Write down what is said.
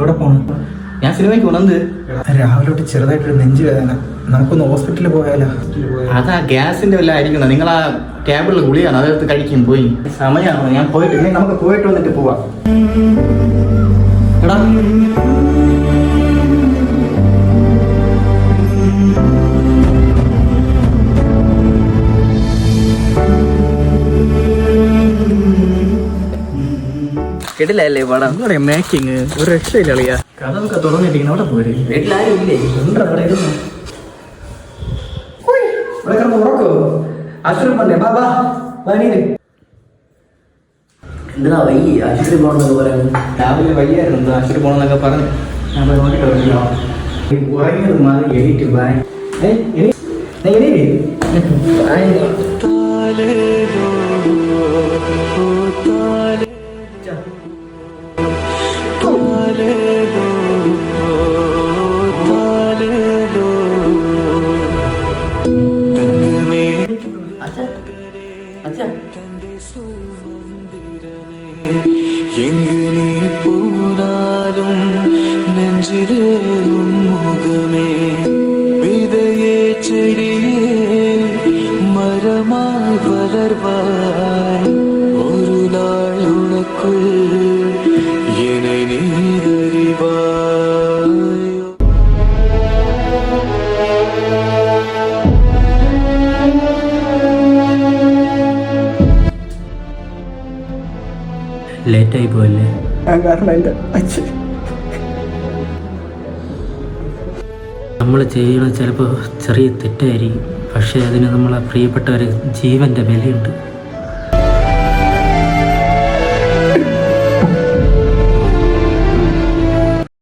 എവിടെ പോണു? ഞാൻ സിനിമയ്ക്ക് ഉണർന്ന് രാവിലെ തൊട്ട് ചെറുതായിട്ടൊരു നെഞ്ചു വേദന. നമുക്കൊന്ന് ഹോസ്പിറ്റലിൽ പോയാലോ? അതാ ഗ്യാസിന്റെ വല്ല ആയിരിക്കണം? നിങ്ങൾ ആ ടേബിളിൽ ഗുളിയാണ് അതെടുത്ത് കഴിക്കും പോയി. സമയമാണ്? ഞാൻ പോയിട്ട് നമുക്ക് പോയിട്ട് വന്നിട്ട് പോവാം. എടാ. കേട്ടില്ലല്ലേ പടം? മേക്കിങ് ഒരു രക്ഷയില്ല അളിയാ കഥ ഒക്കെ തുറന്നിട്ടിരിക്കുന്ന അവിടെ പോരെ? വീട്ടിലാരും ഇല്ലേ ഉണ്ട് അവിടെ ഇരുന്ന്. ഇവിടെ കിടന്ന് ഉറക്കോ? അസുരം പറഞ്ഞേ ബാ ബാ വനീര് എന്തിനാ വയ്യ? ആശുപത്രി പോകണമെന്നൊക്കെ പറയുന്നു രാവിലെ വയ്യായിരുന്നു ആശുപത്രി പോകണമെന്നൊക്കെ പറഞ്ഞു. ഞാൻ വരില്ല. ഉറങ്ങിയത് മാറി എണീറ്റ് ബായ് ഏയ്, എണീ- எங்கு நீ போனாலும் நெஞ்சிலே உன் முகமே விதையே செடியே மரமாய் வளர்வாய் ലേറ്റായി പോയല്ലേ ഞാൻ കാരണം എന്റെ അച്ഛൻ. നമ്മൾ ചെയ്യണ ചിലപ്പോൾ ചെറിയ തെറ്റായിരിക്കും. പക്ഷേ അതിന് നമ്മളെ പ്രിയപ്പെട്ട ഒരു ജീവന്റെ വിലയുണ്ട്